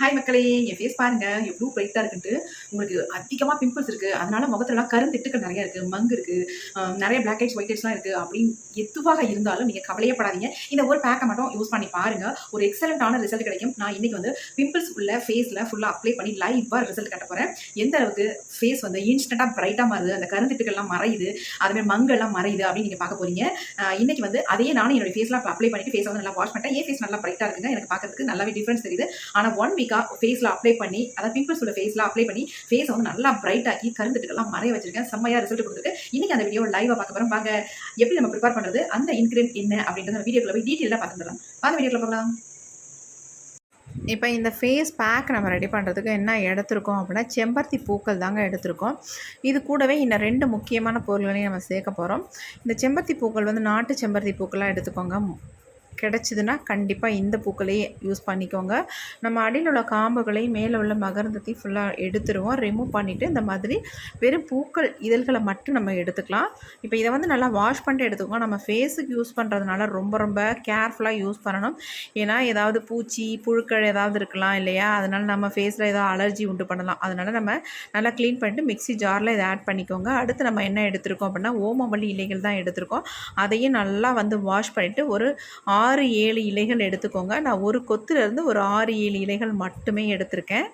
Hi மக்களே என் face பாருங்க. எவ்வளோ பிரைட்டாக இருக்குன்ட்டு. உங்களுக்கு அதிகமாக பிம்பிள்ஸ் இருக்குது அதனால முகத்துலலாம் கருந்திட்டுக்கள் நிறையா இருக்குது மங்கு இருக்குது நிறைய பிளாக் ஹெட்ஸ் ஒயிட் ஹெட்ஸ்லாம் இருக்குது அப்படின்னு எதுவாக இருந்தாலும் நீங்கள் கவலையே படாதீங்க. இந்த ஒரு பேக்கை மட்டும் யூஸ் பண்ணி பாருங்கள் ஒரு எக்ஸலண்ட்டான ரிசல்ட் கிடைக்கும். நான் இன்னைக்கு வந்து பிம்பிள்ஸ் உள்ள ஃபேஸில் ஃபுல்லாக அப்ளை பண்ணி லைவாக ரிசல்ட் கட்ட போகிறேன் எந்த அளவுக்கு ஃபேஸ் வந்து இன்ஸ்டண்ட்டாக பிரைட்டாக மாறுது அந்த கருந்திட்டுக்கள்லாம் மறையுது அதுமாதிரி மங்கெல்லாம் மறையுது அப்படின்னு நீங்கள் பார்க்க போறீங்க. இன்னைக்கு வந்து அதையே நானும் என்னோட ஃபேஸ்லாம் அப்ளை பண்ணிட்டு ஃபேஸ் வந்து நல்லா வாஷ் பண்ணிட்டேன். என் ஃபேஸ் நல்லா பிரைட்டாக இருக்குங்க. எனக்கு பார்க்கறதுக்கு நல்லாவே டிஃப்ரென்ஸ் தெரியுது. ஆனால் ஒன் வீக் வீக்காக ஃபேஸில் அப்ளை பண்ணி அதாவது பிம்பிள்ஸ் உள்ள ஃபேஸில் அப்ளை பண்ணி ஃபேஸை வந்து நல்லா பிரைட் ஆக்கி கருந்துட்டுக்கெல்லாம் மறைய வச்சிருக்கேன். செம்மையாக ரிசல்ட் கொடுத்துருக்கு. இன்னைக்கு அந்த வீடியோ லைவாக பார்க்க போகிறோம் வாங்க எப்படி நம்ம ப்ரிப்பேர் பண்ணுறது அந்த இன்க்ரீன் என்ன? அப்படின்றத நம்ம வீடியோக்குள்ள போய் டீட்டெயிலாக பார்த்துடலாம் வாங்க வீடியோக்குள்ள போகலாம். இப்போ இந்த ஃபேஸ் பேக் நம்ம ரெடி பண்ணுறதுக்கு என்ன எடுத்திருக்கோம் அப்படின்னா செம்பருத்தி பூக்கள் தாங்க எடுத்திருக்கோம். இது கூடவே இன்னும் ரெண்டு முக்கியமான பொருள்களையும் நம்ம சேர்க்க போகிறோம் இந்த செம்பருத்தி பூக்கள் வந்து நாட்டு செம்பருத்தி பூக்களாக எடுத்துக்கோங்க. கிடச்சிதுன்னா கண்டிப்பாக இந்த பூக்களையே யூஸ் பண்ணிக்கோங்க. நம்ம அடியில் உள்ள காம்புகளையும் மேலே உள்ள மகரந்தத்தையும் ஃபுல்லாக எடுத்துருவோம். ரிமூவ் பண்ணிவிட்டு இந்த மாதிரி வெறும் பூக்கள் இதழ்களை மட்டும் நம்ம எடுத்துக்கலாம். இப்போ இதை வந்து நல்லா வாஷ் பண்ணிட்டு எடுத்துக்கோங்க. நம்ம ஃபேஸுக்கு யூஸ் பண்ணுறதுனால ரொம்ப ரொம்ப கேர்ஃபுல்லாக யூஸ் பண்ணணும். ஏன்னா ஏதாவது பூச்சி புழுக்கள் ஏதாவது இருக்கலாம் இல்லையா? அதனால் நம்ம ஃபேஸில் ஏதாவது அலர்ஜி உண்டு பண்ணலாம். அதனால் நம்ம நல்லா க்ளீன் பண்ணிட்டு மிக்ஸி ஜாரில் இதை ஆட் பண்ணிக்கோங்க. அடுத்து நம்ம என்ன எடுத்திருக்கோம் அப்படின்னா ஓமவல்லி இலைகள் தான் எடுத்திருக்கோம். அதையும் நல்லா வந்து வாஷ் பண்ணிவிட்டு ஒரு ஆறு ஆறு ஏழு இலைகள் எடுத்துக்கோங்க. நான் ஒரு கொத்துலேருந்து ஒரு ஆறு ஏழு இலைகள் மட்டுமே எடுத்திருக்கேன்.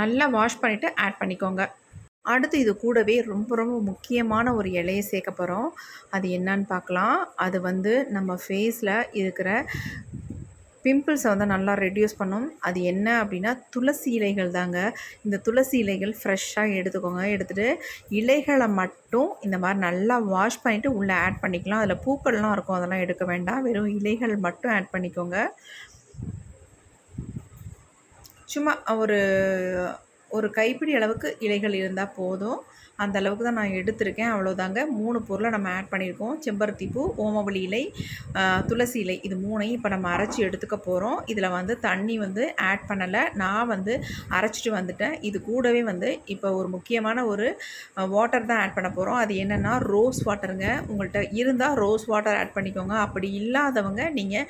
நல்லா வாஷ் பண்ணிவிட்டு ஆட் பண்ணிக்கோங்க. அடுத்து இது கூடவே ரொம்ப ரொம்ப முக்கியமான ஒரு இலையை சேர்க்க போகிறோம் அது என்னன்னு பார்க்கலாம். அது வந்து நம்ம ஃபேஸில் இருக்கிற பிம்பிள்ஸை வந்து நல்லா ரெடியூஸ் பண்ணும். அது என்ன அப்படின்னா துளசி இலைகள் தாங்க. இந்த துளசி இலைகள் ஃப்ரெஷ்ஷாக எடுத்துக்கோங்க. எடுத்துகிட்டு இலைகளை மட்டும் இந்த மாதிரி நல்லா வாஷ் பண்ணிவிட்டு உள்ளே ஆட் பண்ணிக்கலாம். அதில் பூக்கள்லாம் இருக்கும் அதெல்லாம் எடுக்க வேண்டாம். வெறும் இலைகள் மட்டும் ஆட் பண்ணிக்கோங்க. சும்மா ஒரு ஒரு கைப்பிடி அளவுக்கு இலைகள் இருந்தால் போதும். அந்த அளவுக்கு தான் நான் எடுத்திருக்கேன். அவ்வளோதாங்க மூணு பொருளை நம்ம ஆட் பண்ணியிருக்கோம். செம்பருத்தி பூ ஓமவல்லி இலை துளசி இலை இது மூணையும் இப்போ நம்ம அரைச்சி எடுத்துக்க போகிறோம் இதில் வந்து தண்ணி வந்து ஆட் பண்ணலை. நான் வந்து அரைச்சிட்டு வந்துட்டேன். இது கூடவே வந்து இப்போ ஒரு முக்கியமான ஒரு வாட்டர் தான் ஆட் பண்ண போகிறோம் அது என்னென்னா ரோஸ் வாட்டருங்க உங்கள்கிட்ட இருந்தால் ரோஸ் வாட்டர் ஆட் பண்ணிக்கோங்க. அப்படி இல்லாதவங்க நீங்கள்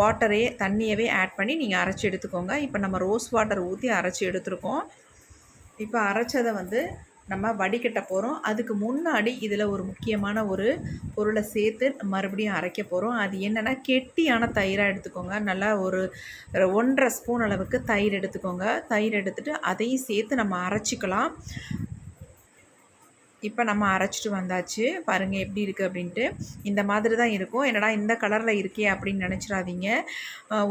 வாட்டரே தண்ணியவே ஆட் பண்ணி நீங்கள் அரைச்சி எடுத்துக்கோங்க. இப்போ நம்ம ரோஸ் வாட்டர் ஊற்றி அரைச்சி எடுத்துருக்கோம். இப்போ அரைச்சதை வந்து நம்ம வடிகட்ட போகிறோம் அதுக்கு முன்னாடி இதில் ஒரு முக்கியமான ஒரு பொருளை சேர்த்து மறுபடியும் அரைக்க போகிறோம் அது என்னென்னா கெட்டியான தயிராக எடுத்துக்கோங்க. நல்லா ஒரு ஒன்றரை ஸ்பூன் அளவுக்கு தயிர் எடுத்துக்கோங்க. தயிர் எடுத்துகிட்டு அதையும் சேர்த்து நம்ம அரைச்சிக்கலாம். இப்போ நம்ம அரைச்சிட்டு வந்தாச்சு. பாருங்கள் எப்படி இருக்குது அப்படின்ட்டு. இந்த மாதிரி தான் இருக்கும். என்னடா இந்த கலரில் இருக்கே அப்படின்னு நினச்சிடாதீங்க.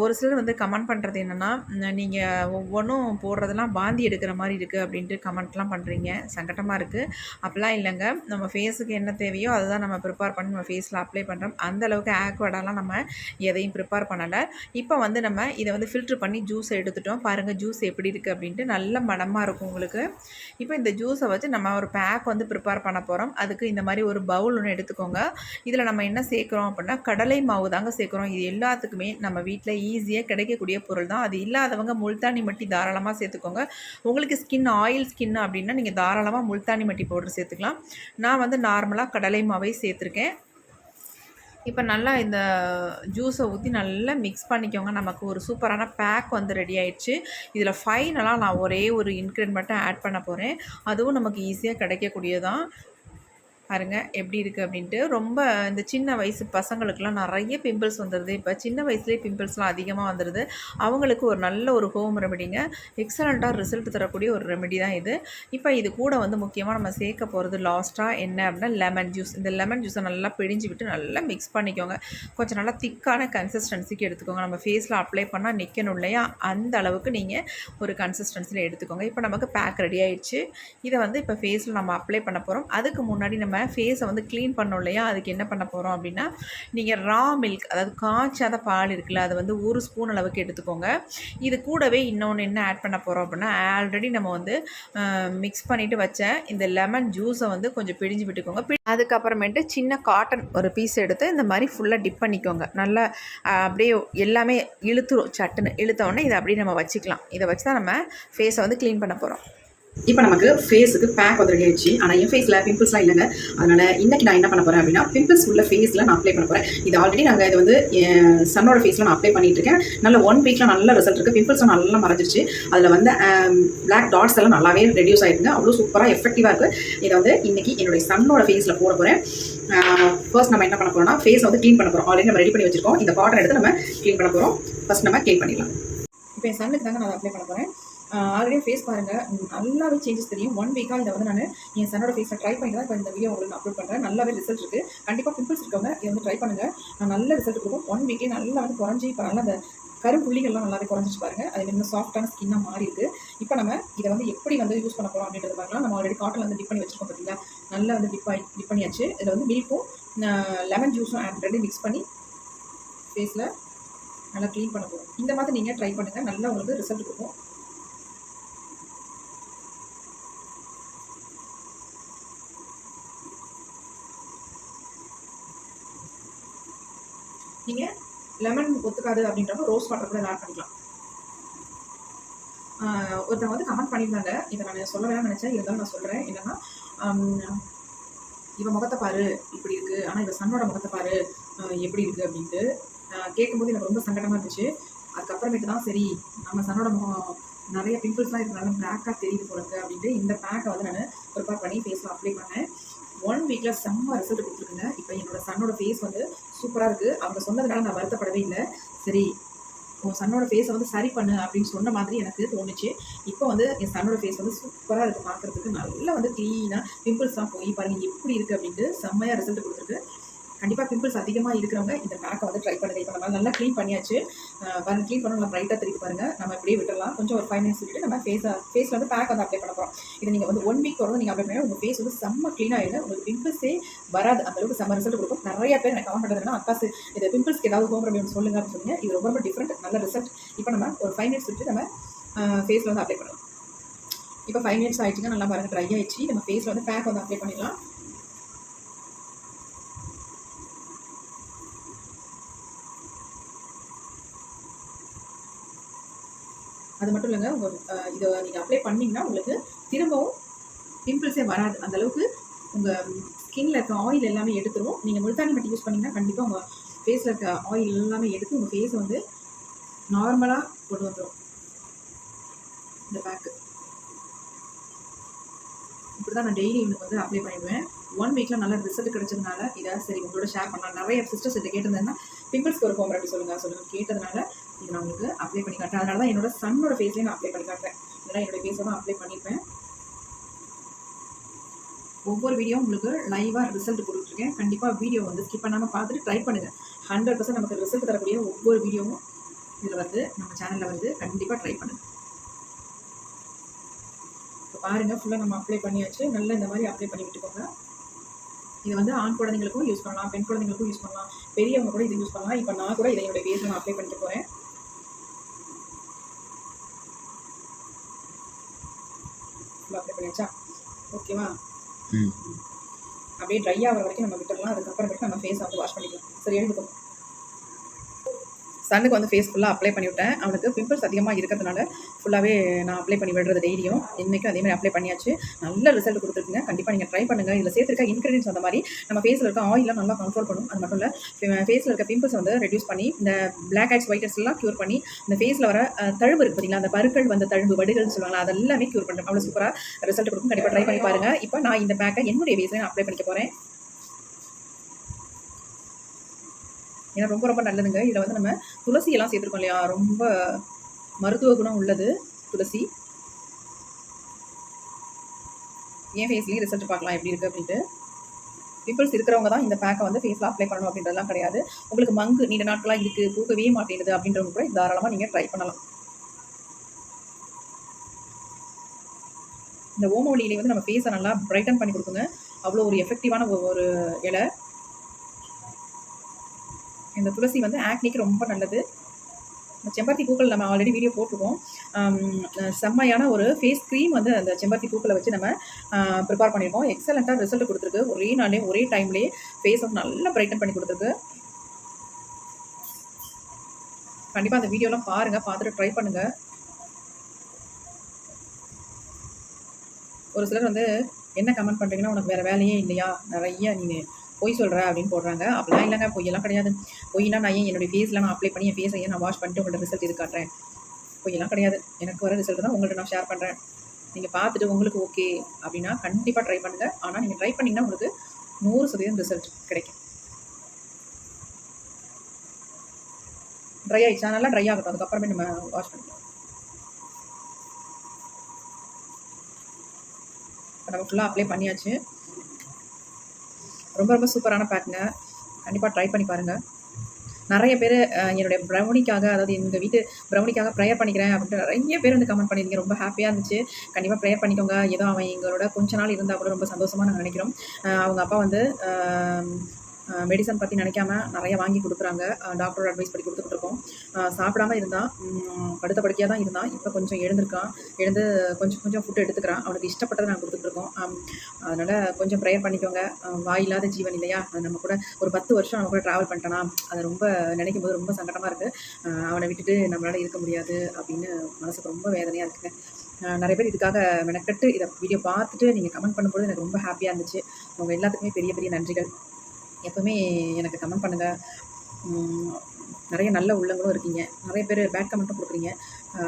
ஒரு சிலர் வந்து கமெண்ட் பண்ணுறது என்னென்னா நீங்கள் ஒவ்வொன்றும் போடுறதெல்லாம் பாந்தி எடுக்கிற மாதிரி இருக்குது அப்படின்ட்டு கமெண்ட்லாம் பண்ணுறீங்க சங்கட்டமாக இருக்குது அப்படிலாம் இல்லைங்க. நம்ம ஃபேஸுக்கு என்ன தேவையோ அதுதான் நம்ம ப்ரிப்பேர் பண்ணி நம்ம ஃபேஸில் அப்ளை பண்ணுறோம் அந்த அளவுக்கு ஆக்வர்டாலாம் நம்ம எதையும் ப்ரிப்பேர் பண்ணலை. இப்போ வந்து நம்ம இதை வந்து ஃபில்ட்ரு பண்ணி ஜூஸை எடுத்துட்டோம். பாருங்கள் ஜூஸ் எப்படி இருக்குது அப்படின்ட்டு. நல்ல மணமாக இருக்கும் உங்களுக்கு. இப்போ இந்த ஜூஸை வச்சு நம்ம ஒரு பேக் வந்து ப்ரிப்பேர் பண்ண போகிறோம் அதுக்கு இந்த மாதிரி ஒரு பவுல் ஒன்று எடுத்துக்கோங்க. இதில் நம்ம என்ன சேர்க்குறோம் அப்படின்னா கடலை மாவு தாங்க சேர்க்குறோம். இது எல்லாத்துக்குமே நம்ம வீட்டில் ஈஸியாக கிடைக்கக்கூடிய பொருள் தான். அது இல்லாதவங்க முல்தானி மட்டி தாராளமாக சேர்த்துக்கோங்க. உங்களுக்கு ஸ்கின் ஆயில் ஸ்கின் அப்படின்னா நீங்கள் தாராளமாக முல்தானி மட்டி பவுடர் சேர்த்துக்கலாம். நான் வந்து நார்மலாக கடலை மாவை சேர்த்துருக்கேன். இப்போ நல்லா இந்த ஜூஸை ஊற்றி நல்லா மிக்ஸ் பண்ணிக்கோங்க. நமக்கு ஒரு சூப்பரான பேக் வந்து ரெடி ஆயிடுச்சு. இதில் ஃபைனலாக நான் ஒரே ஒரு இன்க்ரீடியன்ட் மட்டும் ஆட் பண்ண போகிறேன் அதுவும் நமக்கு ஈஸியாக கிடைக்கக்கூடியதான் பாருங்க எப்படி இருக்குது அப்படின்ட்டு. ரொம்ப இந்த சின்ன வயசு பசங்களுக்குலாம் நிறைய பிம்பிள்ஸ் வந்துடுது இப்போ சின்ன வயசுலேயே பிம்பிள்ஸ்லாம் அதிகமாக வந்துடுது அவங்களுக்கு ஒரு நல்ல ஒரு ஹோம் ரெமெடிங்க எக்ஸலண்ட்டாக ரிசல்ட் தரக்கூடிய ஒரு ரெமெடி தான் இது. இப்போ இது கூட வந்து முக்கியமாக நம்ம சேர்க்க போகிறது லாஸ்ட்டாக என்ன அப்படின்னா லெமன் ஜூஸ் இந்த லெமன் ஜூஸை நல்லா பிழிஞ்சு விட்டு நல்லா மிக்ஸ் பண்ணிக்கோங்க. கொஞ்சம் நல்லா திக்கான கன்சிஸ்டன்சிக்கு எடுத்துக்கோங்க. நம்ம ஃபேஸில் அப்ளை பண்ணால் நிற்கணும் இல்லையா? அந்த அளவுக்கு நீங்கள் ஒரு கன்சிஸ்டன்சியில் எடுத்துக்கோங்க. இப்போ நமக்கு பேக் ரெடி ஆயிடுச்சு. இதை வந்து இப்போ ஃபேஸில் நம்ம அப்ளை பண்ண போகிறோம் அதுக்கு முன்னாடி நம்ம ஃபேஸை வந்து க்ளீன் பண்ணோம் இல்லையா? அதுக்கு என்ன பண்ண போகிறோம் அப்படின்னா நீங்கள் ரா மில்க் அதாவது காய்ச்சாத பால் இருக்குல்ல அதை வந்து ஒரு ஸ்பூன் அளவுக்கு எடுத்துக்கோங்க. இது கூடவே இன்னொன்று என்ன ஆட் பண்ண போகிறோம் அப்படின்னா ஆல்ரெடி நம்ம வந்து மிக்ஸ் பண்ணிவிட்டு வச்ச இந்த லெமன் ஜூஸை வந்து கொஞ்சம் பிடிஞ்சு விட்டுக்கோங்க. அதுக்கப்புறமேட்டு சின்ன காட்டன் ஒரு பீஸ் எடுத்து இந்த மாதிரி ஃபுல்லாக டிப் பண்ணிக்கோங்க. நல்லா அப்படியே எல்லாமே இழுத்துரும் சட்டுன்னு. இழுத்தவொடனே இதை அப்படியே நம்ம வச்சுக்கலாம். இதை வச்சு தான் நம்ம ஃபேஸை வந்து க்ளீன் பண்ண போகிறோம் இப்போ நமக்கு ஃபேஸுக்கு பேக் வந்து ரெடி ஆயிடுச்சு ஆனால் என் ஃபேஸில் பிம்பிள்ஸ்லாம் இல்லைங்க. அதனால் இன்றைக்கி நான் என்ன பண்ண போகிறேன் அப்படின்னா பிம்பிள்ஸ் உள்ள ஃபேஸில் நான் அப்ளை பண்ண போகிறேன் இது ஆல்ரெடி நாங்கள் இது வந்து சன்னோட ஃபேஸில் நான் அப்ளை பண்ணிட்டு இருக்கேன். நல்ல ஒன் வீக்கில் நல்ல ரிசல்ட் இருக்குது பிம்பிள்ஸும் நல்லா மறைஞ்சிருச்சு. அதில் வந்து பிளாக் டாட்ஸ் எல்லாம் நல்லாவே ரெடியூஸ் ஆகிருக்குங்க அவ்வளோ சூப்பராக எஃபெக்டிவாக இருக்குது இதை வந்து இன்றைக்கி என்னுடைய சன்னோட ஃபேஸில் போட போகிறேன் ஃபர்ஸ்ட் நம்ம என்ன பண்ண போகிறோம்னா ஃபேஸ் வந்து க்ளீன் பண்ண போகிறோம் ஆல்ரெடி நம்ம ரெடி பண்ணி வச்சிருக்கோம். இந்த காட்டன் எடுத்து நம்ம க்ளீன் பண்ண போகிறோம் ஃபர்ஸ்ட் நம்ம க்ளீன் பண்ணிடலாம். இப்போ என் சன்னுக்கு தாங்க நான் அப்ளை பண்ண போகிறேன் ஆல்ரெடி ஃபேஸ் பாருங்கள் நல்லாவே சேஞ்சஸ் தெரியும். ஒன் வீக்காக இதை வந்து நான் என் சன்னோட ஃபேஸில் ட்ரை பண்ணி தான் இப்போ இந்த வீடியோ உங்களுக்கு அப்லோட் பண்ணுறேன் நல்லாவே ரிசல்ட் இருக்குது கண்டிப்பாக பிம்பிள்ஸ் இருக்கவங்க இதை வந்து ட்ரை பண்ணுங்கள் நான் நல்ல ரிசல்ட் கொடுக்கும். ஒன் வீக்லேயே நல்லா வந்து குறைஞ்சி இப்போ நல்லா அந்த கருப்புள்ளிகள்லாம் நல்லாவே குறைஞ்சிச்சு பாருங்க. அது இன்னும் சாஃப்டான ஸ்கின்னாக மாறி இருக்கு. இப்போ நம்ம இதை வந்து எப்படி வந்து யூஸ் பண்ண போகிறோம் அப்படின்றது பார்க்கலாம் நம்ம ஆல்ரெடி காட்டில் வந்து டிப் பண்ணி வச்சிருக்கோம் பார்த்தீங்களா நல்லா வந்து டிப் ஆகி டிப் பண்ணியாச்சு. இதில் வந்து மில்க்கும் லெமன் ஜூஸும் ஆட் ரெண்டு மிக்ஸ் பண்ணி ஃபேஸில் நல்லா க்ளீன் பண்ண போகிறோம் இந்த மாதிரி நீங்கள் ட்ரை பண்ணுங்கள் நல்லா உங்களுக்கு ரிசல்ட் கொடுக்கும். நீங்கள் லெமன் ஒத்துக்காது அப்படின்றப்ப ரோஸ் வாட்டர் கூட ஆட் பண்ணிக்கலாம். ஒருத்தவங்க வந்து கமெண்ட் பண்ணியிருந்தாங்க. இதை நான் சொல்ல வேணாம் நினச்சேன். இருந்தாலும் நான் சொல்கிறேன் என்னன்னா இவன் முகத்தை பாரு. இப்படி இருக்குது ஆனால் இவன் சன்னோட முகத்தை பாரு. எப்படி இருக்கு அப்படின்ட்டு கேட்கும்போது எனக்கு ரொம்ப சங்கடமாக இருந்துச்சு. அதுக்கப்புறமேட்டு தான் சரி நம்ம சன்னோட முகம் நிறைய பிம்பிள்ஸ்லாம் இருக்கிறனால பிளாக்காக தெரியுது போல அப்படின்ட்டு இந்த பேக்கை வந்து நான் ப்ரிப்பேர் பண்ணி ஃபேஸில் அப்ளை பண்ணேன். ஒன் வீக்கில் செம்ம ரிசல்ட் கொடுத்துருக்குங்க. இப்போ என்னோட சன்னோட ஃபேஸ் வந்து சூப்பராக இருக்குது அவங்க சொன்னதுனால நான் வருத்தப்படவே இல்லை. சரி உன் சன்னோட ஃபேஸை வந்து சரி பண்ணு அப்படின்னு சொன்ன மாதிரி எனக்கு தோணுச்சு. இப்போ வந்து என் சன்னோட ஃபேஸ் வந்து சூப்பராக இருக்குது பார்க்குறதுக்கு நல்லா வந்து க்ளீனாக பிம்பிள்ஸ்லாம் போய் பாருங்கள் எப்படி இருக்குது அப்படின்ட்டு செம்மையாக ரிசல்ட் கொடுத்துருக்கு. கண்டிப்பாக பிம்பிள்ஸ் அதிகமாக இருக்கிறவங்க இந்த பேக்கை வந்து ட்ரை பண்ணுங்க. இப்போ நம்ம நல்லா க்ளீன் பண்ணியாச்சு. பாருங்க க்ளீன் பண்ண நல்லா ப்ரைட்டாக திருப்பி பாருங்க. நம்ம இப்படியே விட்டுடலாம் கொஞ்சம் ஒரு ஃபைவ் மினிட்ஸ் விட்டு நம்ம ஃபேஸை ஃபேஸில் வந்து பேக் வந்து அப்ளை பண்ண போகிறோம் இது நீங்கள் வந்து ஒன் வீக் தொடர்ந்து நீங்கள் அப்ளை பண்ணி உங்கள் ஃபேஸ் வந்து செம்ம க்ளீனாக ஆகிடும் உங்களுக்கு பிம்பிள்ஸே வராது. அந்தளவுக்கு செம்ம ரிசல்ட் கொடுக்கும். நிறைய பேர் எனக்கு கமெண்ட் பண்ணுறதுனா அக்காசு இது பிம்பிள்ஸ்க்கு ஏதாவது ஹோம் ரெமெடி சொல்லுங்க அப்படின்னு சொன்னீங்க இது ரொம்ப ரொம்ப டிஃப்ரெண்ட் நல்ல ரிசல்ட் இப்போ நம்ம ஒரு ஃபைவ் மினிட்ஸ் விட்டு நம்ம ஃபேஸில் வந்து அப்ளை பண்ணுவோம். இப்போ ஃபைவ் மினிட்ஸ் ஆயிடுச்சுங்க. நல்லா பாருங்கள் ட்ரை ஆயிடுச்சு. நம்ம ஃபேஸில் வந்து பேக் வந்து அப்ளை பண்ணிடலாம். அது மட்டும் இல்லைங்க உங்கள் இதை நீங்கள் அப்ளை பண்ணிங்கன்னா உங்களுக்கு திரும்பவும் பிம்பிள்ஸே வராது. அந்தளவுக்கு உங்கள் ஸ்கின்ல இருக்க ஆயில் எல்லாமே எடுத்துரும். நீங்கள் முல்தானி மட்டி யூஸ் பண்ணிங்கன்னா கண்டிப்பாக உங்கள் ஃபேஸில் இருக்க ஆயில் எல்லாமே எடுத்து உங்கள் ஃபேஸை வந்து நார்மலாக கொண்டு வந்துடும் இந்த பேக்கு இப்படி தான் நான் டெய்லி இவனுக்கு வந்து அப்ளை பண்ணிடுவேன். ஒன் வீக்கில் நல்ல ரிசல்ட் கிடைச்சதுனால இதை சரி உங்களோட ஷேர் பண்ணலாம். நிறைய சிஸ்டர்ஸ் இதை கேட்டிருந்தேன்னா பிம்பிள்ஸ்க்கு ஒரு ஹோம் ரெமெடி சொல்லுங்கள் சொல்லுங்கள் கேட்டதுனால இது நான் உங்களுக்கு அப்ளை பண்ணி காட்டுறேன். அதனால தான் என்னோட சன்னோட ஃபேஸ்லேயே நான் அப்ளை பண்ணி காட்டுறேன். இல்லைனா என்னோட தான் அப்ளை பண்ணியிருப்பேன். ஒவ்வொரு வீடியோ உங்களுக்கு லைவாக ரிசல்ட் கொடுத்துருக்கேன். கண்டிப்பாக வீடியோ வந்து ஸ்கிப் பண்ணாமல் பார்த்துட்டு ட்ரை பண்ணுங்கள் ஹண்ட்ரட் பர்சன்ட் நமக்கு ரிசல்ட் தரக்கூடிய ஒவ்வொரு வீடியோவும் இதில் வந்து நம்ம சேனலில் வந்து கண்டிப்பாக ட்ரை பண்ணுங்கள் இப்போ பாருங்கள் ஃபுல்லாக நம்ம அப்ளை பண்ணியாச்சு. நல்லா இந்த மாதிரி அப்ளை பண்ணி விட்டுக்கோங்க. இது வந்து ஆண் குழந்தைங்களுக்கும் யூஸ் பண்ணலாம் பெண் குழந்தைங்களுக்கும் யூஸ் பண்ணலாம். பெரியவங்க கூட இது யூஸ் பண்ணலாம். இப்போ நான் கூட இதை என்னோட பேஸில் நான் அப்ளை பண்ணிட்டு போகிறேன் ஃபுல்லாக அப்ளை பண்ணியாச்சா? ஓகேவா? அப்படியே ட்ரை ஆகிற வரைக்கும் நம்ம விட்டுடலாம் அதுக்கப்புறமேட்டு நம்ம ஃபேஸ் வந்து வாஷ் பண்ணிக்கலாம். சரி எடுத்துக்கோ சன்னுக்கு வந்து ஃபேஸ் ஃபுல்லாக அப்ளை பண்ணி விட்டேன் அவனுக்கு பிம்பிள்ஸ் அதிகமாக இருக்கிறதுனால ஃபுல்லாகவே நான் அப்ளை பண்ணி விடுறது டெய்லியும் இன்றைக்கும் அதே மாதிரி அப்ளை பண்ணியாச்சு. நல்ல ரிசல்ட் கொடுத்துருக்குங்க. கண்டிப்பாக நீங்கள் ட்ரை பண்ணுங்கள் இதில் சேர்த்துருக்க இன்க்ரீடியன்ஸ் அந்த மாதிரி நம்ம ஃபேஸில் இருக்க ஆயிலாம் நல்லா கண்ட்ரோல் பண்ணும். அது மட்டும் இல்லை ஃபேஸில் இருக்க பிம்பிள்ஸ் வந்து ரெடியூஸ் பண்ணி இந்த black heads white heads cure பண்ணி இந்த ஃபேஸில் வர தழும்பு இருக்குது பார்த்தீங்களா அந்த பருக்கள் வந்து தழும்பு வடுகள்னு சொல்லுவாங்க அதெல்லாமே க்யூர் பண்ணுறோம் அவ்வளோ சூப்பராக ரிசல்ட் கொடுக்கும். கண்டிப்பாக ட்ரை பண்ணி பாருங்கள் இப்போ நான் இந்த பேக்கை என்னுடைய ஃபேஸில் நான் அப்ளை பண்ணிக்க போகிறேன் ஏன்னா ரொம்ப ரொம்ப நல்லதுங்க. இதில் வந்து நம்ம துளசி எல்லாம் சேர்த்துருக்கோம் இல்லையா? ரொம்ப மருத்துவ குணம் உள்ளது துளசி. என் ஃபேஸ்லேயும் ரிசல்ட் பார்க்கலாம் எப்படி இருக்குது அப்படின்ட்டு. பிம்பிள்ஸ் இருக்கிறவங்க தான் இந்த பேக்கை வந்து ஃபேஸில் அப்ளை பண்ணணும் அப்படின்றதெல்லாம் கிடையாது. உங்களுக்கு மங்கு நீண்ட நாட்களாக இருக்குது பூக்கவே மாட்டேங்குது அப்படின்றவங்க கூட தாராளமாக நீங்கள் ட்ரை பண்ணலாம். இந்த ஓம ஒளியிலே வந்து நம்ம ஃபேஸை நல்லா பிரைட்டன் பண்ணி கொடுக்குங்க. அவ்வளோ ஒரு எஃபெக்டிவான ஒரு இலை. இந்த துளசி வந்து ஆக்னிக்கு ரொம்ப நல்லது. செம்பருத்தி பூக்கள் நம்ம ஆல்ரெடி வீடியோ போட்டிருக்கோம். செம்மையான ஒரு ஃபேஸ் க்ரீம் வந்து அந்த செம்பருத்தி பூக்களை வச்சு நம்ம ப்ரிப்பேர் பண்ணியிருக்கோம். எக்ஸலண்ட்டாக ரிசல்ட் கொடுத்துருக்கு. ஒரே நாளே ஒரே டைம்லேயே ஃபேஸ் வந்து நல்லா பிரைட்டன் பண்ணி கொடுத்துருக்கு. கண்டிப்பாக அந்த வீடியோலாம் பாருங்கள் பார்த்துட்டு ட்ரை பண்ணுங்கள் ஒரு சிலர் வந்து என்ன கமெண்ட் பண்ணுறீங்கன்னா உனக்கு வேறு வேலையே இல்லையா? நிறைய நீ பொய் சொல்கிற அப்படின்னு போடுறாங்க. அப்படிலாம் இல்லைங்க பொய்யெல்லாம் கிடையாது. பொய்னா நான் ஏன் என்னுடைய ஃபேஸில் நான் அப்ளை பண்ணி என் ஃபேஸை ஏன் நான் வாஷ் பண்ணிட்டு உங்களோட ரிசல்ட் இது காட்டுறேன்? பொய்யெல்லாம் கிடையாது. எனக்கு வர ரிசல்ட் தான் உங்கள்ட்ட நான் ஷேர் பண்ணுறேன் நீங்கள் பார்த்துட்டு உங்களுக்கு ஓகே அப்படின்னா கண்டிப்பாக ட்ரை பண்ணுங்கள் ஆனால் நீங்கள் ட்ரை பண்ணிங்கன்னா உங்களுக்கு நூறு சதவீதம் ரிசல்ட் கிடைக்கும். ட்ரை ஆயிடுச்சா. நல்லா ட்ரை ஆகட்டும். அதுக்கப்புறமே நம்ம வாஷ் பண்ணிக்கலாம். இப்போ நம்ம ஃபுல்லாக அப்ளை பண்ணியாச்சு. ரொம்ப ரொம்ப சூப்பரான பேக்குங்க கண்டிப்பாக ட்ரை பண்ணி பாருங்கள் நிறைய பேர் என்னுடைய ப்ரௌனிக்காக அதாவது எங்கள் வீட்டு ப்ரௌனிக்காக ப்ரேயர் பண்ணிக்கிறேன் அப்படின்ட்டு நிறைய பேர் வந்து கமெண்ட் பண்ணியிருக்கீங்க. ரொம்ப ஹாப்பியாக இருந்துச்சு. கண்டிப்பாக ப்ரேயர் பண்ணிக்கோங்க. ஏதோ அவன் எங்களோட கொஞ்ச நாள் இருந்தால் கூட ரொம்ப சந்தோஷமாக நாங்கள் நினைக்கிறோம். அவங்க அப்பா வந்து மெடிசன் பற்றி நினைக்காம நிறைய வாங்கி கொடுக்குறாங்க. டாக்டரோட அட்வைஸ் படி கொடுத்துட்ருக்கோம். சாப்பிடாம இருந்தான் படுத்த படுக்கையாக தான் இருந்தான் இப்போ கொஞ்சம் எழுந்திருக்கான். எழுந்து கொஞ்சம் கொஞ்சம் ஃபுட்டு எடுத்துக்கிறான். அவனுக்கு இஷ்டப்பட்டதை நாங்கள் கொடுத்துட்ருக்கோம். அதனால் கொஞ்சம் ப்ரேயர் பண்ணிக்கோங்க. வாயில்லாத ஜீவன் இல்லையா? அது நம்ம கூட ஒரு பத்து வருஷம் நம்ம கூட ட்ராவல் பண்ணிட்டோன்னா அது ரொம்ப நினைக்கும் போது ரொம்ப சங்கடமாக இருக்குது அவனை விட்டுட்டு நம்மளால் இருக்க முடியாது அப்படின்னு மனசுக்கு ரொம்ப வேதனையாக இருக்குங்க. நிறைய பேர் இதுக்காக மெனக்கட்டு இதை வீடியோ பார்த்துட்டு நீங்கள் கமெண்ட் பண்ணும்போது எனக்கு ரொம்ப ஹாப்பியாக இருந்துச்சு. உங்கள் எல்லாத்துக்குமே பெரிய பெரிய நன்றிகள். எப்பவுமே எனக்கு கமெண்ட் பண்ணுங்கள் நிறைய நல்ல உள்ளங்களும் இருக்கீங்க. நிறைய பேர் பேட் கமெண்ட்டும் கொடுக்குறீங்க.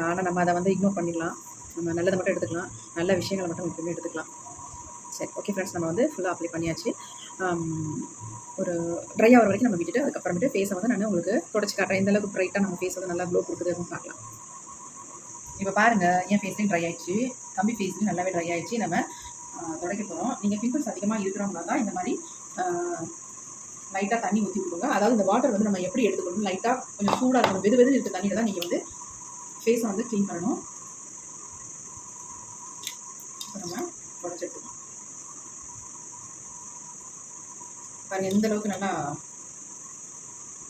ஆனால் நம்ம அதை வந்து இக்னோர் பண்ணிடலாம். நம்ம நல்லதை மட்டும் எடுத்துக்கலாம். நல்ல விஷயங்களை மட்டும் எப்பவுமே எடுத்துக்கலாம். சரி ஓகே ஃப்ரெண்ட்ஸ் நம்ம வந்து ஃபுல்லாக அப்ளை பண்ணியாச்சு. ஒரு ட்ரை ஆகிற வரைக்கும் நம்ம விட்டுட்டு அதுக்கப்புறமேட்டு ஃபேஸை வந்து நான் உங்களுக்கு தொடச்சி காட்டுறேன். இந்தளவுக்கு ப்ரைட்டாக நம்ம ஃபேஸ் வந்து நல்லா க்ளோ கொடுக்குது அப்படின்னு பார்க்கலாம். இப்போ பாருங்கள் என் ஃபேஸ்லேயும் ட்ரை ஆயிடுச்சு. தம்பி ஃபேஸ்லேயும் நல்லாவே ட்ரை ஆயிடுச்சு. நம்ம ஆ, துடைக்க போகிறோம் நீங்கள் பிம்பிள்ஸ் அதிகமாக இருக்கிறவங்க தான் இந்த மாதிரி லைட்டாக தண்ணி ஊற்றி கொடுங்க. அதாவது இந்த வாட்டர் வந்து நம்ம எப்படி எடுத்துக்கணும் லைட்டாக கொஞ்சம் சூடாக இருக்கணும். வெது வெது இருக்க தண்ணியில் தான் நீங்கள் வந்து ஃபேஸை வந்து க்ளீன் பண்ணணும். இப்போ நம்ம தொடச்சி பாருங்க எந்த அளவுக்கு நல்லா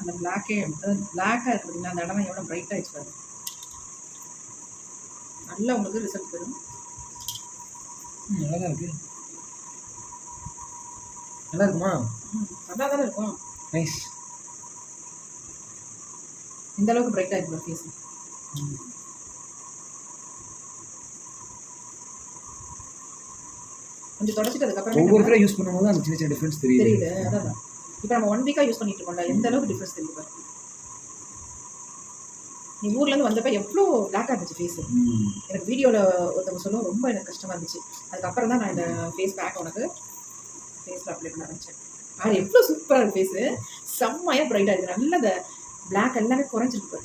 அந்த பிளாக்கே பிளாக்காக இருக்குது அந்த இடம்லாம் எவ்வளோ பிரைட் ஆகிடுச்சு பாருங்க. நல்லா உங்களுக்கு ரிசல்ட் தரும். நல்லா தான் இருக்குது நல்லா இருக்குமா நல்லா தானே இருக்கும். நைஸ் இந்த அளவுக்கு பிரைட்டாக இருக்கு ஃபேஸ் கொஞ்சம் தொடச்சிட்டு அதுக்கப்புறம் ஒவ்வொருத்தரும் யூஸ் பண்ணும்போது அந்த சின்ன சின்ன டிஃப்ரென்ஸ் தெரியுது. தெரியுது அதான் இப்போ நம்ம ஒன் வீக்காக யூஸ் பண்ணிட்டு இருக்கோம்ல எந்த அளவுக்கு டிஃப்ரென்ஸ் தெரியுது பாரு? நீ ஊர்லேருந்து வந்தப்ப எவ்வளோ பிளாக்காக இருந்துச்சு ஃபேஸ். எனக்கு வீடியோவில் ஒருத்தவங்க சொல்ல ரொம்ப எனக்கு கஷ்டமாக இருந்துச்சு. அதுக்கப்புறம் தான் நான் இந்த ஃபேஸ் பேக் உனக்கு ஃபேஸில் அப்ளை பண்ண ஆரம்பிச்சேன். அது எவ்வளோ சூப்பராக இருக்கு ஃபேஸு செம்மையாக ப்ரைட்டாக இருக்குது நல்ல அந்த பிளாக் எல்லாமே குறைஞ்சிருக்கு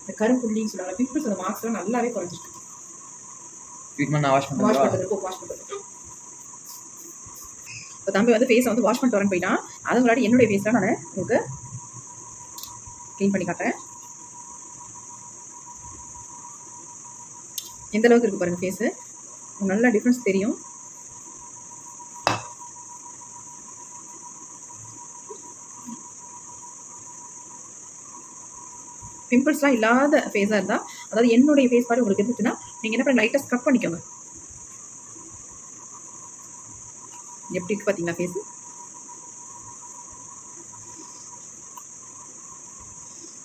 இந்த கரும்புள்ளின்னு சொல்லுவாங்க பிம்பிள்ஸ் அந்த மார்க்ஸ்லாம் நல்லாவே குறைஞ்சிருக்கு. ட்ரீட்மெண்ட் நான் வாஷ் வாஷ் பண்ணுறேன் பண்ணுறதுக்கு வாஷ் பண்ணுறதுக்கு இப்போ தம்பி வந்து ஃபேஸை வந்து வாஷ் பண்ணிட்டு வரேன்னு போயிட்டான். அது முன்னாடி என்னுடைய ஃபேஸில் நான் உங்களுக்கு க்ளீன் பண்ணி காட்டுறேன். எந்த அளவுக்கு இருக்கு பாருங்க ஃபேஸு நல்ல டிஃப்ரென்ஸ் தெரியும். பிம்பிள்ஸ்லாம் இல்லாத ஃபேஸாக இருந்தால் அதாவது என்னுடைய ஃபேஸ் மாதிரி உங்களுக்கு இருந்துச்சுன்னா நீங்கள் என்ன பண்ண லைட்டாக ஸ்க்ரப் பண்ணிக்கோங்க. எப்படி இருக்கு பார்த்தீங்களா ஃபேஸு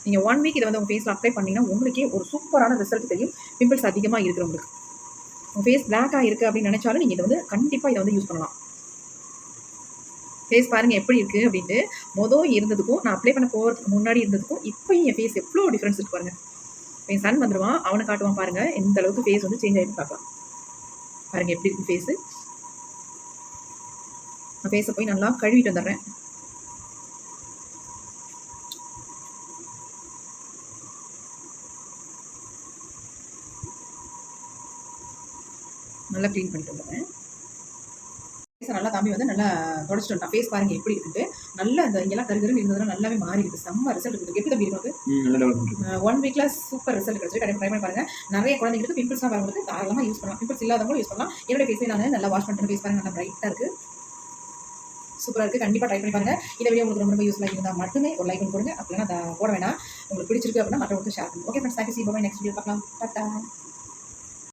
நீங்கள் ஒன் வீக் இதை வந்து உங்கள் ஃபேஸில் அப்ளை பண்ணிங்கன்னா உங்களுக்கே ஒரு சூப்பரான ரிசல்ட் தெரியும். பிம்பிள்ஸ் அதிகமாக இருக்கிறவங்களுக்கு. உங்கள் ஃபேஸ் பிளாக்காக இருக்குது அப்படின்னு நினச்சாலும் நீங்கள் இதை வந்து கண்டிப்பாக இதை வந்து யூஸ் பண்ணலாம். ஃபேஸ் பாருங்கள் எப்படி இருக்குது அப்படின்ட்டு மொதல் இருந்ததுக்கும் நான் அப்ளை பண்ண போகிறதுக்கு முன்னாடி இருந்ததுக்கும் இப்போயும் என் ஃபேஸ் எவ்வளோ டிஃப்ரென்ஸ் இருக்கு பாருங்கள் என் சன் வந்துடுவான் அவனை காட்டுவான் பாருங்கள் எந்த அளவுக்கு ஃபேஸ் வந்து சேஞ்ச் ஆகிட்டு பார்க்கலாம். பாருங்கள் எப்படி இருக்கு ஃபேஸு நான் ஃபேஸை போய் நல்லா கழுவிட்டு வந்துடுறேன். நல்லா க்ளீன் பண்ணிட்டு வந்துடுறேன். நல்லா தம்பி வந்து நல்லா தொடச்சிட்டு வந்துட்டான் ஃபேஸ் பாருங்க எப்படி இருக்குன்ட்டு. நல்லா அந்த இங்கெல்லாம் கருகருன்னு இருந்ததெல்லாம் நல்லாவே மாறி இருக்கு. செம்ம ரிசல்ட் இருக்குது எப்படி தம்பி இருக்கு. ஒன் வீக்ல சூப்பர் ரிசல்ட் கிடைச்சிருக்கு. கண்டிப்பாக ட்ரை பண்ணி பாருங்க. நிறைய குழந்தைங்களுக்கு பிம்பிள்ஸ்லாம் வரவங்களுக்கு தாராளமாக யூஸ் பண்ணலாம். பிம்பிள்ஸ் இல்லாதவங்களும் யூஸ் பண்ணலாம். என்னோட ஃபேஸே நான் நல்லா வாஷ் பண்ணிட்டு ஃபேஸ் பாருங்க. நல்லா பிரைட்டாக இருக்கு. சூப்பராக இருக்குது கண்டிப்பாக ட்ரை பண்ணி பாருங்க. இந்த வீடியோ உங்களுக்கு ரொம்ப ரொம்ப யூஸ்ஃபுல்லாக இருந்தால் மட்டுமே ஒரு லைக் போடுங்க. அப்படின்னா அதை போட வேணாம். உங்களுக்கு பிடிச்சிருக்கு அப்படின்னா மற்றவங்களுக்கு ஷேர் பண்ணுங்க. Okay friends thank you see bye next video பார்க்கலாம். டாட்டா